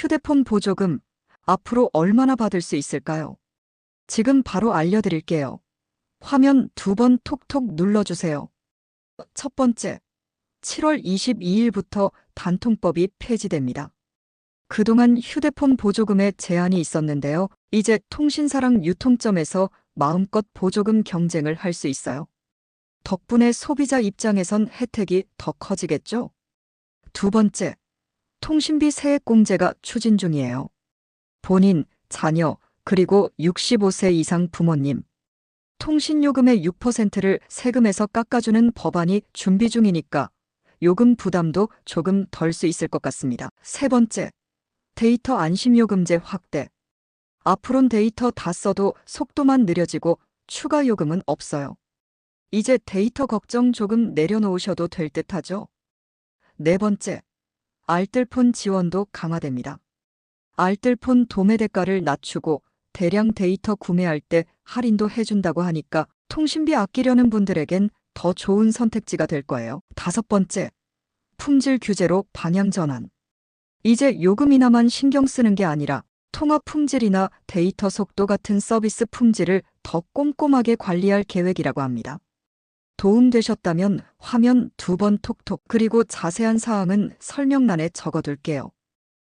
휴대폰 보조금 앞으로 얼마나 받을 수 있을까요? 지금 바로 알려드릴게요. 화면 두 번 톡톡 눌러주세요. 첫 번째, 7월 22일부터 단통법이 폐지됩니다. 그동안 휴대폰 보조금에 제한이 있었는데요. 이제 통신사랑 유통점에서 마음껏 보조금 경쟁을 할 수 있어요. 덕분에 소비자 입장에선 혜택이 더 커지겠죠? 두 번째, 통신비 세액 공제가 추진 중이에요. 본인, 자녀, 그리고 65세 이상 부모님, 통신요금의 6%를 세금에서 깎아주는 법안이 준비 중이니까 요금 부담도 조금 덜 수 있을 것 같습니다. 세 번째, 데이터 안심요금제 확대. 앞으론 데이터 다 써도 속도만 느려지고 추가 요금은 없어요. 이제 데이터 걱정 조금 내려놓으셔도 될 듯 하죠? 네 번째, 알뜰폰 지원도 강화됩니다. 알뜰폰 도매 대가를 낮추고 대량 데이터 구매할 때 할인도 해준다고 하니까 통신비 아끼려는 분들에겐 더 좋은 선택지가 될 거예요. 다섯 번째, 품질 규제로 방향 전환. 이제 요금이나만 신경 쓰는 게 아니라 통화 품질이나 데이터 속도 같은 서비스 품질을 더 꼼꼼하게 관리할 계획이라고 합니다. 도움되셨다면 화면 두 번 톡톡 그리고 자세한 사항은 설명란에 적어둘게요.